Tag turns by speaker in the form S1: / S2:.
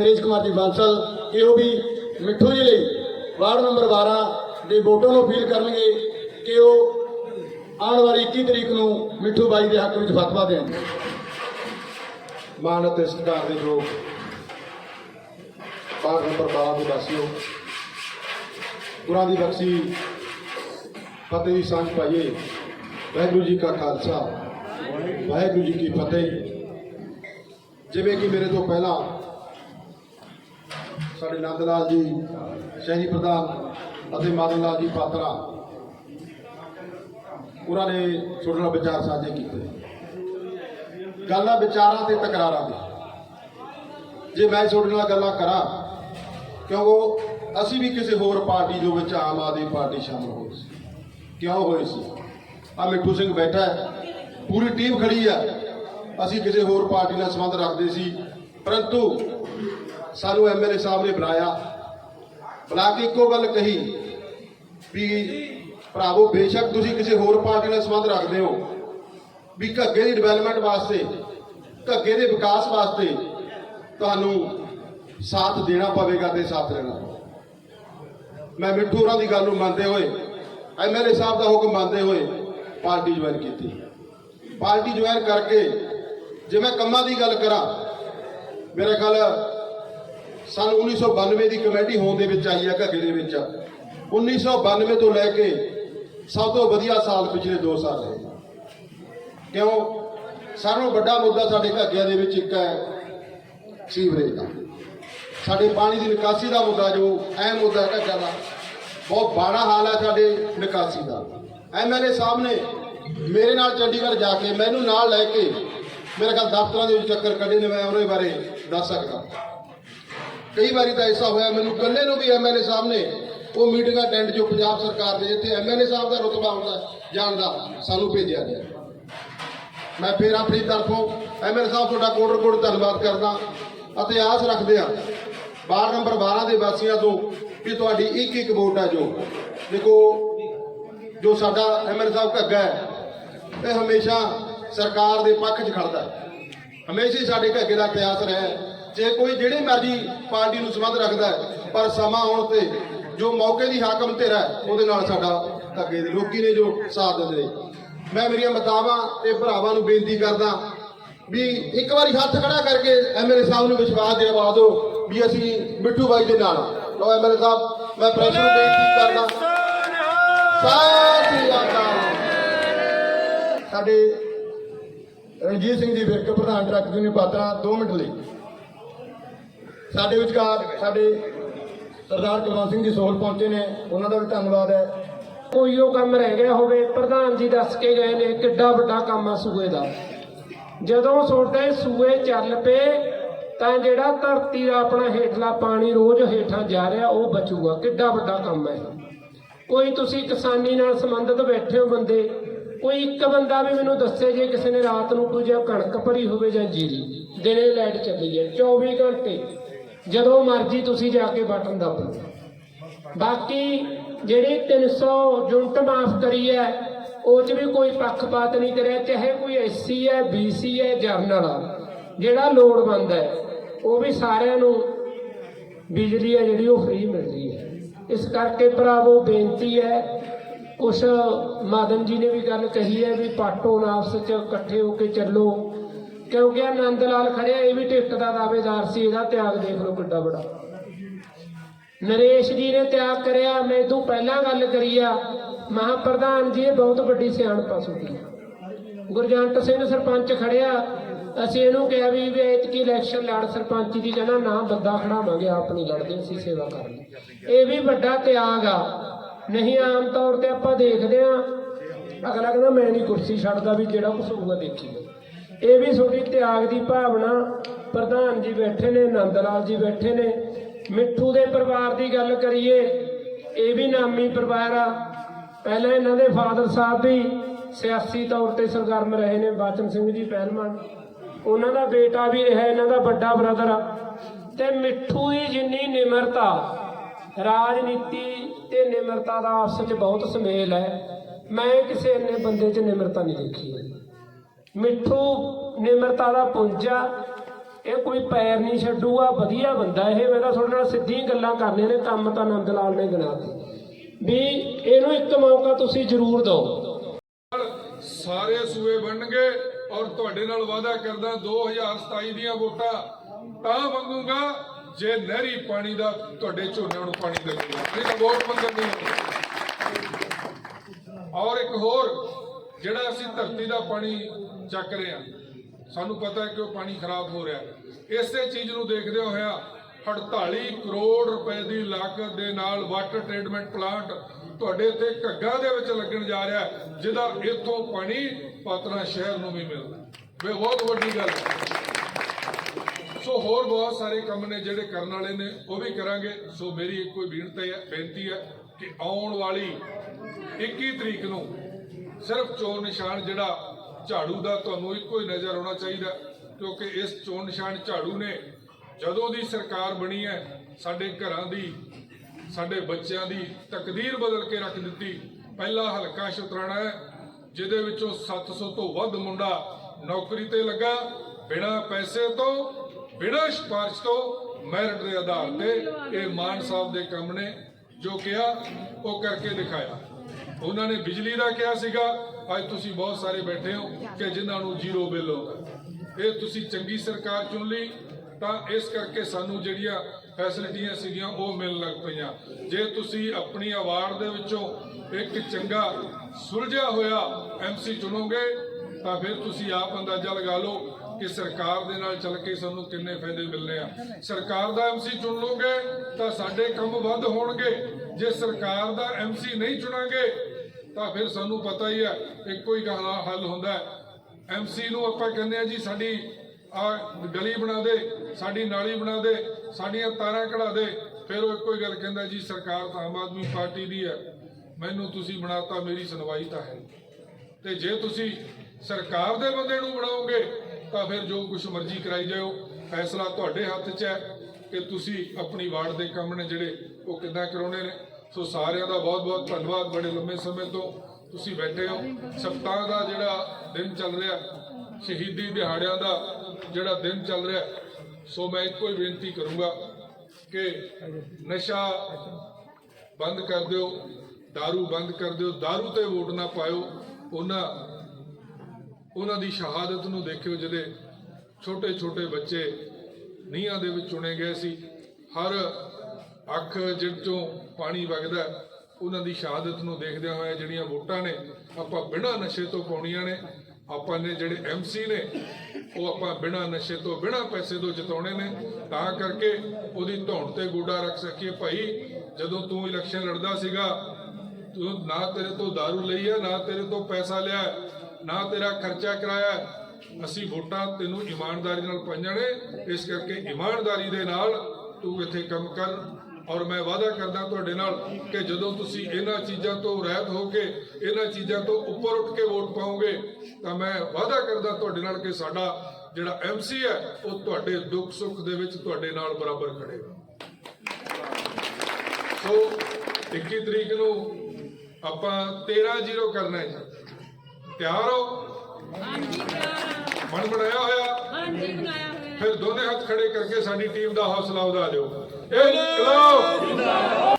S1: ਨਰੇਸ਼ ਕੁਮਾਰ ਜੀ ਬਾਂਸਲ ਕਿ ਉਹ ਵੀ ਮਿੱਠੂ ਜੀ ਲਈ ਵਾਰਡ ਨੰਬਰ 12 ਦੇ ਵੋਟਾਂ ਨੂੰ ਅਪੀਲ ਕਰਨਗੇ ਕਿ ਉਹ ਆਉਣ ਵਾਲੀ 21 ਤਰੀਕ ਨੂੰ ਮਿੱਠੂ ਬਾਈ ਦੇ ਹੱਕ ਵਿੱਚ ਫਤਵਾ ਦੇਣ।
S2: ਮਾਨ ਅਤੇ ਸਤਿਕਾਰ ਦੇ ਲੋਕ ਬਾਗ ਨੰਬਰ 12 ਦੇ ਵਾਸੀਓ, ਗੁਰਾਂ ਦੀ ਬਖਸ਼ੀ ਫਤਿਹ ਦੀ ਸਾਂਝ ਪਾਈਏ। ਵਾਹਿਗੁਰੂ ਜੀ ਕਾ ਖਾਲਸਾ, ਵਾਹਿਗੁਰੂ ਜੀ ਕੀ ਫਤਿਹ। ਜਿਵੇਂ ਕਿ ਮੇਰੇ ਤੋਂ ਪਹਿਲਾਂ ਸਾਡੇ ਨੰਦ ਲਾਲ ਜੀ, ਸ਼ਹਿਰੀ ਪ੍ਰਧਾਨ ਅਤੇ ਮਾਦਨ ਲਾਲ ਜੀ ਪਾਤਰਾ, ਉਹਨਾਂ ਨੇ ਤੁਹਾਡੇ ਨਾਲ ਵਿਚਾਰ ਸਾਂਝੇ ਕੀਤੇ। ਗੱਲਾਂ ਵਿਚਾਰਾਂ ਤੇ ਤਕਰਾਰਾਂ ਦੀ ਜੇ ਮੈਂ ਤੁਹਾਡੇ ਨਾਲ ਗੱਲਾਂ ਕਰਾਂ ਕਿਉਂਕਿ ਅਸੀਂ ਵੀ ਕਿਸੇ ਹੋਰ ਪਾਰਟੀ ਦੇ ਵਿੱਚ ਆਮ ਆਦਮੀ ਪਾਰਟੀ ਸ਼ਾਮਲ ਹੋਈ ਸੀ। ਕਿਉਂ ਹੋਏ ਸੀ? ਆ ਮਿੱਠੂ ਸਿੰਘ ਬੈਠਾ ਹੈ, ਪੂਰੀ ਟੀਮ ਖੜੀ ਆ ਅਸੀਂ ਕਿਸੇ ਹੋਰ ਪਾਰਟੀ ਨਾਲ ਸੰਬੰਧ ਰੱਖਦੇ ਸੀ, ਪਰੰਤੂ ਸਾਨੂੰ ਐਮਐਲਏ ਸਾਹਿਬ ਨੇ ਬੁਲਾਇਆ। ਬੁਲਾ ਕੇ ਇੱਕੋ ਗੱਲ ਕਹੀ ਵੀ ਭਰਾਵੋ, ਬੇਸ਼ੱਕ ਤੁਸੀਂ ਕਿਸੇ ਹੋਰ ਪਾਰਟੀ ਨਾਲ ਸੰਬੰਧ ਰੱਖਦੇ ਹੋ ਵੀ ਘੱਗੇ ਦੀ ਡਿਵੈਲਪਮੈਂਟ ਵਾਸਤੇ, ਘੱਗੇ ਦੇ ਵਿਕਾਸ ਵਾਸਤੇ ਤੁਹਾਨੂੰ ਸਾਥ ਦੇਣਾ ਪਵੇਗਾ ਤੇ ਸਾਥ ਲੈਣਾ ਮੈਂ ਮਿੱਠੂ ਹੋਰਾਂ ਦੀ ਗੱਲ ਨੂੰ ਮੰਨਦੇ ਹੋਏ ਐਮਐਲਏ ਸਾਹਿਬ ਦਾ ਹੁਕਮ ਮੰਨਦੇ ਹੋਏ ਪਾਰਟੀ ਜੁਆਇਨ ਕੀਤੀ। ਪਾਰਟੀ ਜੁਆਇਨ ਕਰਕੇ ਜੇ ਮੈਂ ਕੰਮਾਂ ਦੀ ਗੱਲ ਕਰਾਂ, ਮੇਰਾ ਖਿਆਲ ਸਨ 1992 ਦੀ ਕਮੇਟੀ ਹੋਣ ਦੇ ਵਿੱਚ ਆਈ ਹੈ ਘੱਗੇ ਦੇ ਵਿੱਚ। 1992 ਤੋਂ ਲੈ ਕੇ ਸਭ ਤੋਂ ਵਧੀਆ ਸਾਲ ਪਿਛਲੇ 2 ਸਾਲ ਰਹੇ। ਕਿਉਂ? ਸਾਰਿਆਂ ਨਾਲੋਂ ਵੱਡਾ ਮੁੱਦਾ ਸਾਡੇ ਘਾਗਿਆਂ ਦੇ ਵਿੱਚ ਇੱਕ ਹੈ ਸੀਵਰੇਜ ਦਾ। ਸਾਡੇ ਪਾਣੀ ਦੀ ਨਿਕਾਸੀ ਦਾ ਮੁੱਦਾ, ਜੋ ਅਹਿਮ ਮੁੱਦਾ ਹੈ ਘਾਗਿਆਂ ਦਾ, ਬਹੁਤ ਬਾੜਾ ਹਾਲ ਹੈ ਸਾਡੇ ਨਿਕਾਸੀ ਦਾ। ਐਮਐਲਏ ਸਾਹਿਬ ਨੇ ਮੇਰੇ ਨਾਲ ਚੰਡੀਗੜ੍ਹ ਜਾ ਕੇ ਮੈਨੂੰ ਨਾਲ ਲੈ ਕੇ, ਮੇਰੇ ਖਿਆਲ ਦਫ਼ਤਰਾਂ ਦੇ ਵਿੱਚ ਚੱਕਰ ਕੱਢੇ ਨੇ, ਮੈਂ ਉਹਦੇ ਬਾਰੇ ਦੱਸ ਸਕਦਾ। ਕਈ ਵਾਰੀ ਤਾਂ ਐਸਾ ਹੋਇਆ, ਮੈਨੂੰ ਇਕੱਲੇ ਨੂੰ ਵੀ ਐਮਐਲਏ ਸਾਹਿਬ ਨੇ ਉਹ ਮੀਟਿੰਗ ਅਟੈਂਡ ਜੋ ਪੰਜਾਬ ਸਰਕਾਰ ਦੇ ਜਿੱਥੇ ਐਮਐਲਏ ਸਾਹਿਬ ਦਾ ਰੁਤਬਾ ਹੁੰਦਾ ਜਾਣਦਾ ਸਾਨੂੰ ਭੇਜਿਆ ਗਿਆ। ਮੈਂ ਫਿਰ ਆਪਣੀ ਤਰਫੋਂ ਐਮਐਲ ਸਾਹਿਬ ਤੁਹਾਡਾ ਕੋਟ ਕੋਟ ਧੰਨਵਾਦ ਕਰਦਾ ਅਤੇ ਆਸ ਰੱਖਦੇ ਹਾਂ ਵਾਰਡ ਨੰਬਰ 12 ਦੇ ਵਾਸੀਆਂ ਤੋਂ ਕਿ ਤੁਹਾਡੀ ਇੱਕ ਇੱਕ ਵੋਟ ਹੈ ਜੋ। ਦੇਖੋ, ਜੋ ਸਾਡਾ ਐਮਐਲ ਸਾਹਿਬ ਘੱਗਾ ਹੈ, ਇਹ ਹਮੇਸ਼ਾ ਸਰਕਾਰ ਦੇ ਪੱਖ 'ਚ ਖੜਦਾ ਹੈ। ਹਮੇਸ਼ਾ ਹੀ ਸਾਡੇ ਘੱਗੇ ਦਾ ਇਤਿਹਾਸ ਰਿਹਾ ਜੇ ਕੋਈ ਜਿਹੜੀ ਮਰਜ਼ੀ ਪਾਰਟੀ ਨੂੰ ਸੰਬੰਧ ਰੱਖਦਾ ਹੈ, ਪਰ ਸਮਾਂ ਆਉਣ ਤੇ ਜੋ ਮੌਕੇ ਦੀ ਹਾਕਮ ਧਿਰ ਹੈ, ਉਹਦੇ ਨਾਲ ਸਾਡਾ ਘੱਗੇ ਦੇ ਲੋਕੀ ਨੇ ਜੋ ਸਾਥ ਦਿੰਦੇ ਨੇ। ਮੈਂ ਮੇਰੀਆਂ ਮਤਾਵਾਂ ਤੇ ਭਰਾਵਾਂ ਨੂੰ ਬੇਨਤੀ ਕਰਦਾ ਵੀ ਇੱਕ ਵਾਰੀ ਹੱਥ ਖੜਾ ਕਰਕੇ ਐਮਐਲਏ ਸਾਹਿਬ ਨੂੰ ਵਿਸ਼ਵਾਸ ਦਿਵਾ ਦਿਓ ਵੀ ਅਸੀਂ ਮਿੱਠੂ ਬਾਈ ਦੇ ਨਾਲ ਹਾਂ। ਲਓ ਐਮਐਲਏ ਸਾਹਿਬ, ਮੈਂ ਪ੍ਰੈਸ ਨੂੰ ਬੇਨਤੀ ਕਰਦਾ। ਸਾਥੀ ਆਕਾਰ
S1: ਸਾਡੇ ਰਣਜੀਤ ਸਿੰਘ ਜੀ ਵਿਰਕ ਪ੍ਰਧਾਨ ਡਾਇਰੈਕਟਰ ਯੂਨੀਅਨ ਪਾਤਰਾ 2 ਮਿੰਟ ਲਈ। ਸਾਡੇ ਵਿਚਕਾਰ ਸਾਡੇ ਸਰਦਾਰ ਕੁਲਵੰਤ ਸਿੰਘ ਜੀ ਸੋਹਲ ਪਹੁੰਚੇ ਨੇ, ਉਹਨਾਂ ਦਾ ਵੀ ਧੰਨਵਾਦ ਹੈ।
S3: ਕੋਈ ਉਹ ਕੰਮ ਰਹਿ ਗਿਆ ਹੋਵੇ, ਪ੍ਰਧਾਨ ਜੀ ਦੱਸ ਕੇ ਗਏ ਨੇ ਕਿੱਡਾ ਵੱਡਾ ਕੰਮ ਆ ਸੂਏ ਦਾ। ਜਦੋਂ ਤੁਹਾਡੇ ਸੂਏ ਚੱਲ ਪਏ, ਤਾਂ ਜਿਹੜਾ ਧਰਤੀ ਦਾ ਆਪਣਾ ਹੇਠਲਾ ਪਾਣੀ ਰੋਜ਼ ਹੇਠਾਂ ਜਾ ਰਿਹਾ, ਉਹ ਬਚੂਗਾ। ਕਿੱਡਾ ਵੱਡਾ ਕੰਮ ਹੈ। ਕੋਈ ਤੁਸੀਂ ਕਿਸਾਨੀ ਨਾਲ ਸੰਬੰਧਿਤ ਬੈਠੇ ਹੋ ਬੰਦੇ, ਕੋਈ ਇੱਕ ਬੰਦਾ ਵੀ ਮੈਨੂੰ ਦੱਸੇ ਜੇ ਕਿਸੇ ਨੇ ਰਾਤ ਨੂੰ ਕੋਈ ਜਾਂ ਕਣਕ ਭਰੀ ਹੋਵੇ ਜਾਂ ਜੀਰੀ, ਦਿਨੇ ਲਾਈਟ ਚੱਲੀ ਹੈ 24 ਘੰਟੇ। ਜਦੋਂ ਮਰਜ਼ੀ ਤੁਸੀਂ ਜਾ ਕੇ ਬਟਨ ਦੱਬੋ। ਬਾਕੀ ਜਿਹੜੀ 300 ਯੂਨਿਟ ਮਾਫ ਕਰੀ ਹੈ, ਉਹ ਚ ਵੀ ਕੋਈ ਪੱਖਪਾਤ ਨਹੀਂ ਕਰਿਆ, ਚਾਹੇ ਕੋਈ ਐਸਸੀ ਹੈ ਬੀਸੀ ਹੈ, ਜਰਨਲ ਆ, ਜਿਹੜਾ ਲੋੜਵੰਦ ਹੈ, ਉਹ ਵੀ ਸਾਰਿਆਂ ਨੂੰ ਬਿਜਲੀ ਹੈ ਜਿਹੜੀ ਉਹ ਫ੍ਰੀ ਮਿਲ ਰਹੀ ਹੈ। ਇਸ ਕਰਕੇ ਭਰਾਵੋ ਬੇਨਤੀ ਹੈ, ਕੁਛ ਮਾਦਨ ਜੀ ਨੇ ਵੀ ਗੱਲ ਕਹੀ ਹੈ ਵੀ ਪਾਟੋ ਆਪਸ ਚ ਇਕੱਠੇ ਹੋ ਕੇ ਚੱਲੋ। ਕਿਉਂਕਿ ਆਨੰਦ ਲਾਲ ਖੜਿਆ ਇਹ ਵੀ ਟਿਕਟ ਦਾ ਦਾਅਵੇਦਾਰ ਸੀ, ਇਹਦਾ ਤਿਆਗ ਦੇਖ ਲਓ ਕਿੱਡਾ ਬੜਾ ਨਰੇਸ਼ ਜੀ ਨੇ ਤਿਆਗ ਕਰਿਆ, ਮੈਂ ਤੋਂ ਪਹਿਲਾਂ ਗੱਲ ਕਰੀ ਆ। ਮਹਾ ਪ੍ਰਧਾਨ ਜੀ, ਇਹ ਬਹੁਤ ਵੱਡੀ ਸਿਆਣਪ ਸੁਣੀ ਗੁਰਜੰਟ ਸਿੰਘ ਸਰਪੰਚ ਖੜਿਆ ਅਸੀਂ ਇਹਨੂੰ ਕਿਹਾ ਵੀ ਵੀ ਐਤਕੀ ਇਲੈਕਸ਼ਨ ਲੜ, ਸਰਪੰਚ ਦੀ ਕਹਿੰਦਾ, ਨਾ, ਬੰਦਾ ਖੜਾਵਾਂਗੇ, ਆਪ ਨਹੀਂ ਲੜਦੇ, ਅਸੀਂ ਸੇਵਾ ਕਰਨੀ ਇਹ ਵੀ ਵੱਡਾ ਤਿਆਗ ਆ। ਨਹੀਂ, ਆਮ ਤੌਰ ਤੇ ਆਪਾਂ ਦੇਖਦੇ ਆ। ਅਗਲਾ ਕਹਿੰਦਾ, ਮੈਂ ਨਹੀਂ ਕੁਰਸੀ ਛੱਡਦਾ ਵੀ ਜਿਹੜਾ ਕੁਛ ਹੋਊਗਾ ਦੇਖੀ ਇਹ ਵੀ ਤੁਹਾਡੀ ਤਿਆਗ ਦੀ ਭਾਵਨਾ। ਪ੍ਰਧਾਨ ਜੀ ਬੈਠੇ ਨੇ ਨੰਦ ਲਾਲ ਜੀ ਬੈਠੇ ਨੇ। ਮਿੱਠੂ ਦੇ ਪਰਿਵਾਰ ਦੀ ਗੱਲ ਕਰੀਏ, ਇਹ ਵੀ ਨਾਮੀ ਪਰਿਵਾਰ ਆ। ਪਹਿਲਾਂ ਇਹਨਾਂ ਦੇ ਫਾਦਰ ਸਾਹਿਬ ਵੀ ਸਿਆਸੀ ਤੌਰ ਤੇ ਸਰਗਰਮ ਰਹੇ ਨੇ, ਬਾਚਨ ਸਿੰਘ ਜੀ ਪਹਿਲਵਾਨ। ਉਹਨਾਂ ਦਾ ਬੇਟਾ ਵੀ ਰਿਹਾ ਇਹਨਾਂ ਦਾ ਵੱਡਾ ਬ੍ਰਦਰ ਤੇ ਮਿੱਠੂ ਦੀ ਜਿੰਨੀ ਨਿਮਰਤਾ, ਰਾਜਨੀਤੀ ਤੇ ਨਿਮਰਤਾ ਦਾ ਆਪਸ ਵਿੱਚ ਬਹੁਤ ਸੁਮੇਲ ਹੈ। ਮੈਂ ਕਿਸੇ ਇੰਨੇ ਬੰਦੇ 'ਚ ਨਿਮਰਤਾ ਨਹੀਂ ਦੇਖੀ। ਮਿੱਠੂ ਨਿਮਰਤਾ ਦਾ ਪੁੰਜਾ, ਇਹ ਕੋਈ ਪੈਰ ਨਹੀਂ ਛੱਡੂਗਾ, ਵਧੀਆ ਬੰਦਾ ਇਹ, ਮੈਂ ਤਾਂ ਤੁਹਾਡੇ ਨਾਲ ਸਿੱਧੀਆਂ ਗੱਲਾਂ ਕਰਨੀਆਂ ਨੇ, ਕੰਮ ਤਾਂ ਨੰਦ ਲਾਲ ਨੇ ਗਿਣਾਤੇ ਵੀ ਇਹਨੂੰ ਇੱਕ ਮੌਕਾ ਤੁਸੀਂ ਜ਼ਰੂਰ ਦਿਓ।
S4: ਸਾਰੇ ਸੂਏ ਬਣਨਗੇ ਔਰ ਤੁਹਾਡੇ ਨਾਲ ਵਾਅਦਾ ਕਰਦਾ 2027 ਦੀਆਂ ਵੋਟਾਂ, ਤਾਂ ਮੰਗੂਗਾ ਜੇ ਨਹਿਰੀ ਪਾਣੀ ਦਾ ਤੁਹਾਡੇ ਝੋਨਿਆਂ ਨੂੰ ਪਾਣੀ ਦੇਵੇਗਾ ਨਹੀਂ ਤਾਂ ਵੋਟ ਮੰਗਣ ਨਹੀਂ। ਔਰ ਇੱਕ ਹੋਰ ਜਿਹੜਾ ਅਸੀਂ ਧਰਤੀ ਦਾ ਪਾਣੀ ਚੱਕ ਰਹੇ ਹਾਂ, ਸਾਨੂੰ ਪਤਾ ਹੈ ਕਿ ਉਹ ਪਾਣੀ ਖਰਾਬ ਹੋ ਰਿਹਾ ਇਸੇ ਚੀਜ਼ ਨੂੰ ਦੇਖਦੇ ਹੋਇਆ 48 ਕਰੋੜ ਰੁਪਏ ਦੀ ਲਾਗਤ ਦੇ ਨਾਲ ਵਾਟਰ ਟ੍ਰੀਟਮੈਂਟ ਪਲਾਂਟ ਤੁਹਾਡੇ ਇੱਥੇ ਘੱਗਾ ਦੇ ਵਿੱਚ ਲੱਗਣ ਜਾ ਰਿਹਾ ਜਿਹਦਾ ਇੱਥੋਂ ਪਾਣੀ ਪਾਤਰਾ ਸ਼ਹਿਰ ਨੂੰ ਵੀ ਮਿਲਦਾ ਇਹ ਬਹੁਤ ਵੱਡੀ ਗੱਲ ਸੋ ਹੋਰ ਬਹੁਤ ਸਾਰੇ ਕੰਮ ਨੇ ਜਿਹੜੇ ਕਰਨ ਵਾਲੇ ਨੇ, ਉਹ ਵੀ ਕਰਾਂਗੇ। ਸੋ ਮੇਰੀ ਇੱਕੋ ਬੇਨਤੀ ਹੈ ਬੇਨਤੀ ਹੈ ਕਿ ਆਉਣ ਵਾਲੀ 21 ਤਰੀਕ ਨੂੰ ਸਿਰਫ ਚੋਣ ਨਿਸ਼ਾਨ ਜਿਹੜਾ ਝਾੜੂ ਦਾ ਤੁਹਾਨੂੰ ਇੱਕੋ ਹੀ ਨਜ਼ਰ ਆਉਣਾ ਚਾਹੀਦਾ ਕਿਉਂਕਿ ਇਸ ਚੋਣ ਨਿਸ਼ਾਨ ਝਾੜੂ ਨੇ ਜਦੋਂ ਦੀ ਸਰਕਾਰ ਬਣੀ ਹੈ, ਸਾਡੇ ਘਰਾਂ ਦੀ, ਸਾਡੇ ਬੱਚਿਆਂ ਦੀ ਤਕਦੀਰ ਬਦਲ ਕੇ ਰੱਖ ਦਿੱਤੀ। ਪਹਿਲਾ ਹਲਕਾ ਸ਼ੁਤਰਾਣਾ ਹੈ, ਜਿਹਦੇ ਵਿੱਚੋਂ 700 ਤੋਂ ਵੱਧ ਮੁੰਡਾ ਨੌਕਰੀ ਤੇ ਲੱਗਾ। ਬਿਨਾਂ ਪੈਸੇ ਤੋਂ, ਬਿਨਾਂ ਸਿਫਾਰਿਸ਼ ਤੋਂ ਮੈਰਿਟ ਦੇ ਆਧਾਰ ਤੇ ਇਹ ਮਾਨ ਸਾਹਿਬ ਦੇ ਕੰਮ ਨੇ ਜੋ ਕਿਹਾ, ਉਹ ਕਰਕੇ ਦਿਖਾਇਆ। ਉਹਨਾਂ ਨੇ ਬਿਜਲੀ ਦਾ ਕਿਹਾ ਸੀਗਾ, ਅੱਜ ਤੁਸੀਂ ਬਹੁਤ ਸਾਰੇ ਬੈਠੇ ਹੋ ਕਿ ਜਿਨ੍ਹਾਂ ਨੂੰ ਜ਼ੀਰੋ ਬਿੱਲ ਆਉਂਦਾ ਇਹ ਤੁਸੀਂ ਚੰਗੀ ਸਰਕਾਰ ਚੁਣ ਲਈ, ਤਾਂ ਇਸ ਕਰਕੇ ਸਾਨੂੰ ਜਿਹੜੀਆਂ ਫੈਸਿਲਿਟੀਆਂ ਸੀਗੀਆਂ, ਉਹ ਮਿਲਣ ਲੱਗ ਪਈਆਂ। ਜੇ ਤੁਸੀਂ ਆਪਣੀ ਆਵਾਜ਼ ਦੇ ਵਿੱਚੋਂ ਇੱਕ ਚੰਗਾ ਸੁਲਝਿਆ ਹੋਇਆ ਐਮਸੀ ਚੁਣੋਗੇ, ਤਾਂ ਫਿਰ ਤੁਸੀਂ ਆਪ ਅੰਦਾਜ਼ਾ ਲਗਾ ਲਓ ਕਿ ਸਰਕਾਰ ਦੇ ਨਾਲ ਚੱਲ ਕੇ ਸਾਨੂੰ ਕਿੰਨੇ ਫਾਇਦੇ ਮਿਲਨੇ ਆ। ਸਰਕਾਰ ਦਾ ਐਮਸੀ ਚੁਣ ਲਓਗੇ ਤਾਂ ਸਾਡੇ ਕੰਮ ਵੱਧ ਹੋਣਗੇ। ਜੇ ਸਰਕਾਰ ਦਾ ਐਮਸੀ ਨਹੀਂ ਚੁਣਾਂਗੇ ਤਾਂ ਫਿਰ ਸਾਨੂੰ ਪਤਾ ਹੀ ਹੈ ਇੱਕੋ ਹੀ ਗੱਲ ਹੱਲ ਹੁੰਦਾ ਹੈ। ਐਮਸੀ ਨੂੰ ਆਪਾਂ ਕਹਿੰਦੇ ਆ ਜੀ, ਸਾਡੀ ਆ ਗਲੀ ਬਣਾ ਦੇ, ਸਾਡੀ ਨਾਲੀ ਬਣਾ ਦੇ, ਸਾਡੀਆਂ ਤਾਰਾਂ ਕਢਾ ਦੇ। ਫਿਰ ਉਹ ਇੱਕੋ ਹੀ ਗੱਲ ਕਹਿੰਦਾ ਜੀ, ਸਰਕਾਰ ਤਾਂ ਆਮ ਆਦਮੀ ਪਾਰਟੀ ਦੀ ਹੈ। ਮੈਨੂੰ ਤੁਸੀਂ ਬਣਾਤਾ, ਮੇਰੀ ਸੁਣਵਾਈ ਤਾਂ ਹੈ। ਤੇ ਜੇ ਤੁਸੀਂ ਸਰਕਾਰ ਦੇ ਬੰਦੇ ਨੂੰ ਬਣਾਓਗੇ ਤਾਂ ਫਿਰ ਜੋ ਕੁਝ ਮਰਜ਼ੀ ਕਰਾਈ ਜਾਓ ਫੈਸਲਾ ਤੁਹਾਡੇ ਹੱਥ 'ਚ ਹੈ ਕਿ ਤੁਸੀਂ ਆਪਣੀ ਵਾਰਡ ਦੇ ਕੰਮ ਨੇ ਜਿਹੜੇ ਉਹ ਕਿੱਦਾਂ ਕਰਾਉਣੇ ਨੇ ਸੋ ਸਾਰਿਆਂ ਦਾ ਬਹੁਤ ਬਹੁਤ ਧੰਨਵਾਦ ਬੜੇ ਲੰਮੇ ਸਮੇਂ ਤੋਂ ਤੁਸੀਂ ਬੈਠੇ ਹੋ ਸਪਤਾਹ ਦਾ ਜਿਹੜਾ ਦਿਨ ਚੱਲ ਰਿਹਾ ਸ਼ਹੀਦੀ ਦਿਹਾੜਿਆਂ ਦਾ ਜਿਹੜਾ ਦਿਨ ਚੱਲ ਰਿਹਾ ਸੋ ਮੈਂ ਇੱਕੋ ਹੀ ਬੇਨਤੀ ਕਰੂੰਗਾ ਕਿ ਨਸ਼ਾ ਬੰਦ ਕਰ ਦਿਓ दारू ਬੰਦ ਕਰ ਦਿਓ दारू ਤੇ ਵੋਟ ਨਾ ਪਾਇਓ ਉਹਨਾਂ ਉਹਨਾਂ ਦੀ ਸ਼ਹਾਦਤ ਨੂੰ ਦੇਖਿਓ ਜਿਹੜੇ ਛੋਟੇ ਛੋਟੇ ਬੱਚੇ ਨੀਹਾਂ ਦੇ ਵਿੱਚ ਚੁਣੇ ਗਏ ਸੀ। ਹਰ ਅੱਖ ਜਿਹ ਚੋਂ ਪਾਣੀ ਵਗਦਾ ਉਹਨਾਂ ਦੀ ਸ਼ਹਾਦਤ ਨੂੰ ਦੇਖਦਿਆਂ ਹੋਇਆ ਜਿਹੜੀਆਂ ਵੋਟਾਂ ਨੇ, ਆਪਾਂ ਬਿਨਾਂ ਨਸ਼ੇ ਤੋਂ ਪਾਉਣੀਆਂ ਨੇ, ਆਪਾਂ ਨੇ ਜਿਹੜੇ ਐਮਸੀ ਨੇ, ਉਹ ਆਪਾਂ ਬਿਨਾਂ ਨਸ਼ੇ ਤੋਂ, ਬਿਨਾਂ ਪੈਸੇ ਤੋਂ ਜਿਤਾਉਣੇ ਨੇ। ਤਾਂ ਕਰਕੇ ਉਹਦੀ ਧੌਣ ਤੇ ਗੋਡਾ ਰੱਖ ਸਕੀਏ। ਭਾਈ, ਜਦੋਂ ਤੂੰ ਇਲੈਕਸ਼ਨ ਲੜਦਾ ਸੀਗਾ, ਤੂੰ ਨਾ ਤੇਰੇ ਤੋਂ दारू ਲਈ ਹੈ ਨਾ ਤੇਰੇ ਤੋਂ ਪੈਸਾ ਲਿਆ। ਨਾ ਤੇਰਾ ਖਰਚਾ ਕਰਾਇਆ, ਅਸੀਂ ਵੋਟਾਂ ਤੈਨੂੰ ਇਮਾਨਦਾਰੀ ਨਾਲ ਪਾਈਆਂ ਨੇ ਇਸ ਕਰਕੇ ਇਮਾਨਦਾਰੀ ਦੇ ਨਾਲ ਤੂੰ ਇੱਥੇ ਕੰਮ ਕਰ ਔਰ ਮੈਂ ਵਾਅਦਾ ਕਰਦਾ ਤੁਹਾਡੇ ਨਾਲ ਕਿ ਜਦੋਂ ਤੁਸੀਂ ਇਹਨਾਂ ਚੀਜ਼ਾਂ ਤੋਂ ਰਹਿਤ ਹੋ ਕੇ, ਇਹਨਾਂ ਚੀਜ਼ਾਂ ਤੋਂ ਉੱਪਰ ਉੱਠ ਕੇ ਵੋਟ ਪਾਓਗੇ, ਤਾਂ ਮੈਂ ਵਾਅਦਾ ਕਰਦਾ ਤੁਹਾਡੇ ਨਾਲ ਕਿ ਸਾਡਾ ਜਿਹੜਾ ਐਮਸੀ ਹੈ, ਉਹ ਤੁਹਾਡੇ ਦੁੱਖ ਸੁੱਖ ਦੇ ਵਿੱਚ ਤੁਹਾਡੇ ਨਾਲ ਬਰਾਬਰ ਖੜੇਗਾ ਸੋ 21 ਤਰੀਕ ਨੂੰ ਆਪਾਂ 13 ਜ਼ੀਰੋ ਕਰਨਾ ਹੈ ਤਿਆਰ ਹੋ।
S5: ਹਾਂਜੀ ਤਿਆਰ
S4: ਮਨ ਬਣਾਇਆ ਹੋਇਆ।
S5: ਹਾਂਜੀ ਬਣਾਇਆ ਹੋਇਆ।
S4: ਫਿਰ ਦੋਨੇ ਹੱਥ ਖੜੇ ਕਰਕੇ ਸਾਡੀ ਟੀਮ ਦਾ ਹੌਸਲਾ ਵਧਾ ਦਿਓ। ਇਨਕਲਾਬ